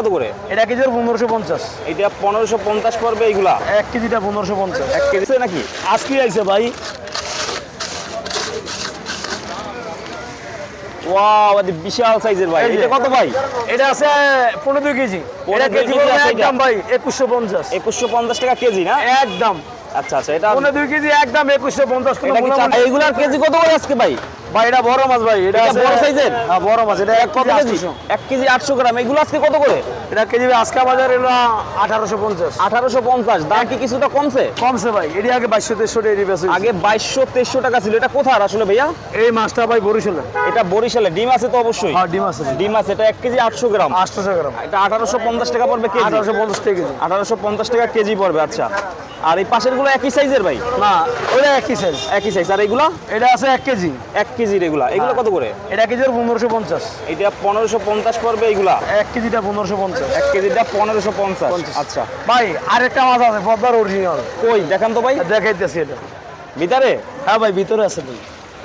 কত করে? এটা কেজি পনেরোশো পঞ্চাশ। এটা পনেরোশো পঞ্চাশ পড়বে এইগুলা? এক কেজিটা পনেরোশো পঞ্চাশ। এক কেজি নাকি? আজকে আইছে ভাই? ওয়াও এটা বিশাল সাইজের ভাই। এটা কত ভাই? এটা আছে পনেরো দুই কেজি। পনেরো এটা কেজি একদম ভাই একুশশো পঞ্চাশ। একুশশো পঞ্চাশ টাকা কেজি না? একদম। আচ্ছা আচ্ছা এটা পনেরো দুই কেজি একদম একুশশো পঞ্চাশ কোনো এটা কি মূলামূলি- চার- এইগুলার কেজি কত করে আজকে ভাই? ভাই এটা বড় মাছ ভাই এটা বড় সাইজের? হ্যাঁ বড় মাছ এটা এক কেজি এক কেজি আটশো গ্রাম। এগুলো আজকে কত করে? এটা কেজি আজকা বাজার এলো আঠারোশো পঞ্চাশ। আঠারোশো পঞ্চাশ। দাম কি কিছুটা কমছে? কমছে ভাই এটি আগে বাইশশো তেইশশো টাকা এটি বেশি আগে বাইশশো তেইশশো টাকা ছিল। এটা কোথায় আসলে ভাইয়া? এই মাছটা ভাই বরিশালে। এটা বরিশালে। ডিম আছে তো অবশ্যই? হ্যাঁ ডিম আছে ডিম আছে। এটা এক কেজি আটশো গ্রাম। আটশোশো গ্রাম। এটা আঠারোশো পঞ্চাশ টাকা পড়বে কেজি। আঠারোশো পঞ্চাশ টাকা কেজি। আঠারোশো পঞ্চাশ টাকা কেজি পড়বে আচ্ছা। আর এই পাশেরগুলো একই সাইজের ভাই? না ওটা একই সাইজ একই সাইজ আর এইগুলা এটা আছে এক কেজি। এক কেজির এগুলা? এগুলো কত করে? এটা কেজি পনেরোশো পঞ্চাশ। এটা পনেরোশো পঞ্চাশ পড়বে এইগুলা এক কেজিটা পনেরোশো পঞ্চাশ। এক কেজিটা পনেরোশো পঞ্চাশ। আচ্ছা। ভাই আরেকটা মাছ আছে পদ্মার অরিজিনাল কই? দেখান তো ভাই। দেখাইতেছি এটা। ভিতরে? হ্যাঁ ভাই ভিতরে আছে ভাই।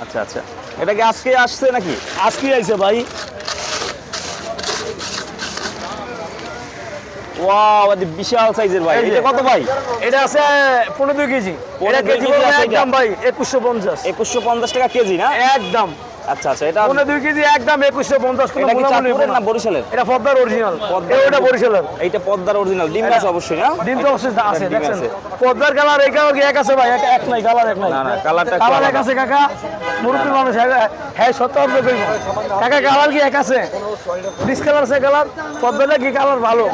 আচ্ছা আচ্ছা। এটা কি আজকে আসছে নাকি? আজকে আইছে ভাই। ওয়াও এটা বিশাল সাইজের ভাই। এটা কত ভাই? এটা আছে পনেরো দুই কেজি। পনেরো এটা কেজি? একদম ভাই একুশশো পঞ্চাশ। একুশশো পঞ্চাশ টাকা কেজি না? একদম। আচ্ছা আচ্ছা এটা কেজি একদম কোনো এটা না। বরিশালের? পদ্মার অরিজিনাল পদ্মার ওটা বরিশালের। এইটা পদ্মার অরিজিনাল ডিম আছে অবশ্যই না? ডিম তো অবশ্যই আছে ডিম পদ্মার কালার এই কালার এক আছে ভাই? এক- এক নাই কালার এক নাই। না, না, কালারটা কালার এক আছে কাকা। মুরব্বী মানুষ হ্যাঁ, হ্যাঁ সত্য আপনি কইব কাকা কালার কি এক আছে? ডিস কালার আছে কালার পদ্মাটা কি কালার ভালো?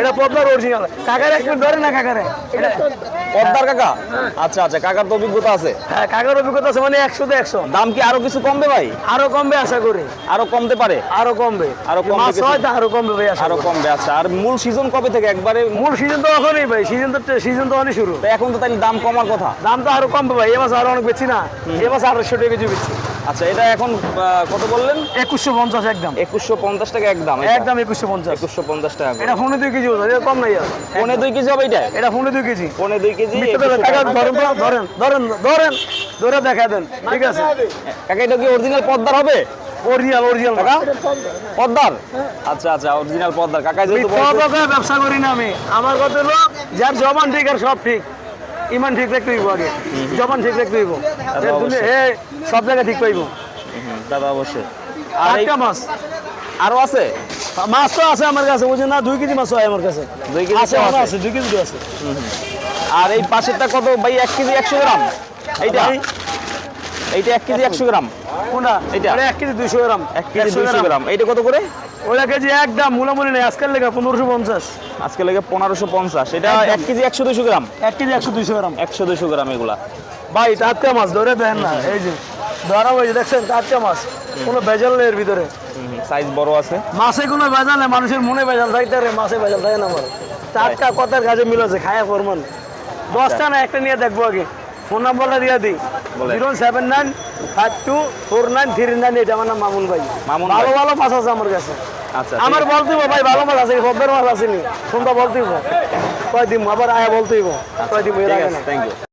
এটা পদ্মার অরিজিনাল কাকার এক ধরে না কাকারে? এটা পদ্মার কাকা? আচ্ছা আচ্ছা কাকার তো অভিজ্ঞতা আছে। হ্যাঁ কাকার অভিজ্ঞতা আছে মানে একশো তো একশো। দাম কি আরও কিছু কমবে ভাই? আরও কমবে আশা করি। আরও কমতে পারে? আরও কমবে। আরও কমবে মাছ? হয় আরও কমবে ভাই আরও। কমবে আচ্ছা। আর মূল সিজন কবে থেকে? একবারে মূল সিজন তো এখনই ভাই সিজন তো সিজন তো অনেক শুরু। এখন তো তাই দাম কমার কথা। দাম তো আরও কমবে ভাই এ মাছ আরও অনেক বেশি না। এ মাছ আড়াইশো টাকা কেজি বেশি আচ্ছা এটা এখন কত বললেন? একুশশো পঞ্চাশ একদম। একুশশো পঞ্চাশ টাকা একদম একদম একুশশো পঞ্চাশ। একুশশো পঞ্চাশ টাকা এটা ফোনে দুই কেজি ওজন এটা কম নাই আর। পনে দুই কেজি হবে এটা? এটা ফোনে দুই কেজি। পনে দুই কেজি মিথ্যে বলে 2100 টাকা টাকা। ধরেন ধরেন ধরেন ধরেন ধরে দেখা দেন ঠিক আছে? কাকা এটা কি অরিজিনাল পদ্মার হবে? অরিজিনাল অরিজিনাল কাকা পদ্মার? আচ্ছা আচ্ছা অরিজিনাল পদ্মার। কাকা যেহেতু ব্যবসা করি না আমি। আমার কথা হলো যার জবান ঠিক আর সব ঠিক। ইমান ঠিক রাখতে হইব আগে। জবান ঠিক রাখতে হইব। হে সব জায়গায় ঠিক পাইব। দাদা অবশ্যই। আটটা মাছ। আরও আছে? মাছ তো আছে আমার কাছে বুঝলেন না? দুই কেজি মাছ হয় আমার কাছে। দুই কেজি আছে। আছে। দুই কেজি আছে। আর এই পাশেরটা কত? ভাই এক কেজি একশো গ্রাম। এইটা? এইটা এক কেজি একশো গ্রাম। কোনটা? এইটা? এটা এক কেজি দুইশো গ্রাম। এক কেজি দুইশো গ্রাম। এইটা কত করে? ওটা কেজি একদম মূলামূলি নেই। আজকাল লেখা পনেরোশো পঞ্চাশ। আজকে লেগে পনেরোশো পঞ্চাশ। এটা। এক কেজি একশো দুইশো গ্রাম। এক কেজি একশো দুইশো গ্রাম। একশো দুইশো গ্রাম এগুলা। ভাই টাটকা মাছ ধরে দেন না। এই যে ধরা হয়েছে দেখছেন টাটকা মাছ। কোনো ভেজাল নেই এর ভিতরে। সাইজ বড় আছে। মাছে কোনো ভেজাল নেই মানুষের মনে ভেজাল থাকতে রে মাছে ভেজাল থাকে না আমার। টাটকা কথার কাজে মিল আছে খায়া ফরমান। দশটা না একটা নিয়ে দেখব আগে। ফোন নাম্বারটা দিয়ে দিই। Zero seven nine five two four nine three nine এটা আমার নাম মামুন ভাই। মামুন ভালো। ভালো মাছ আছে আমার কাছে। আচ্ছা আমার বলতে হইবো ভাই ভালো মাছ আছে সবের মাছ আসেনি ফোনটা বলতে হইবো কয় দিম? আবার আয়া বলতে হইবো কয় দিম? না থ্যাংক ইউ